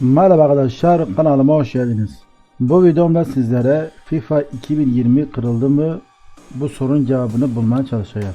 Merhaba arkadaşlar kanalıma hoş geldiniz. Bu videomda sizlere FIFA 2020 kırıldı mı bu sorunun cevabını bulmaya çalışacağım.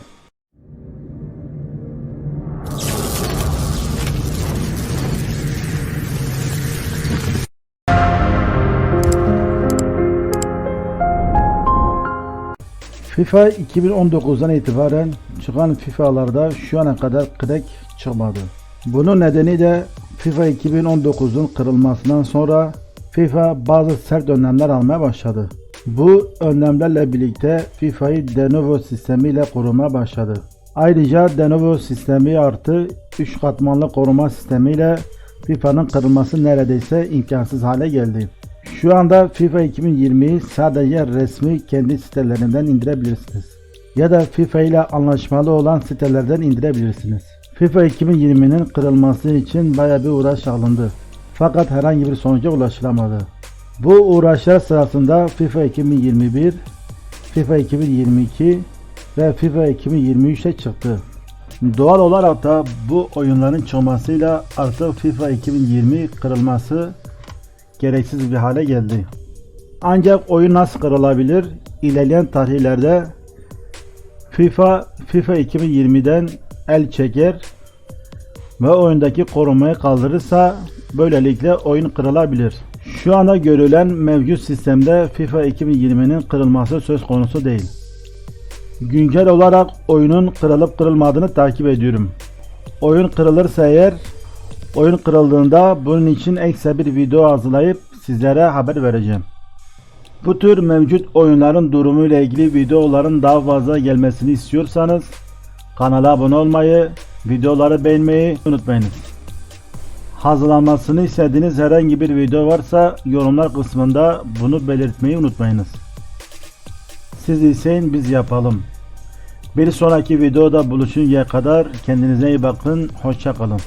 FIFA 2019'dan itibaren çıkan FIFA'larda şu ana kadar crack çıkmadı. Bunun nedeni de FIFA 2019'un kırılmasından sonra FIFA bazı sert önlemler almaya başladı. Bu önlemlerle birlikte FIFA'yı Denuvo sistemiyle korumaya başladı. Ayrıca Denuvo sistemi artı 3 katmanlı koruma sistemiyle FIFA'nın kırılması neredeyse imkansız hale geldi. Şu anda FIFA 2020'yi sadece resmi kendi sitelerinden indirebilirsiniz. Ya da FIFA ile anlaşmalı olan sitelerden indirebilirsiniz. FIFA 2020'nin kırılması için baya bir uğraş alındı. Fakat herhangi bir sonuca ulaşılamadı. Bu uğraşlar sırasında FIFA 2021, FIFA 2022 ve FIFA 2023'e çıktı. Doğal olarak da bu oyunların çıkmasıyla artık FIFA 2020 kırılması gereksiz bir hale geldi. Ancak oyun nasıl kırılabilir? İlerleyen tarihlerde FIFA FIFA 2020'den el çeker ve oyundaki korumayı kaldırırsa böylelikle oyun kırılabilir. Şu anda görülen mevcut sistemde FIFA 2020'nin kırılması söz konusu değil. Güncel olarak oyunun kırılıp kırılmadığını takip ediyorum. Oyun kırılırsa eğer Oyun kırıldığında bunun için ekstra bir video hazırlayıp sizlere haber vereceğim. Bu tür mevcut oyunların durumu ile ilgili videoların daha fazla gelmesini istiyorsanız kanala abone olmayı, videoları beğenmeyi unutmayınız. Hazırlanmasını istediğiniz herhangi bir video varsa yorumlar kısmında bunu belirtmeyi unutmayınız. Siz isteyin biz yapalım. Bir sonraki videoda buluşuncaya kadar kendinize iyi bakın. Hoşçakalın.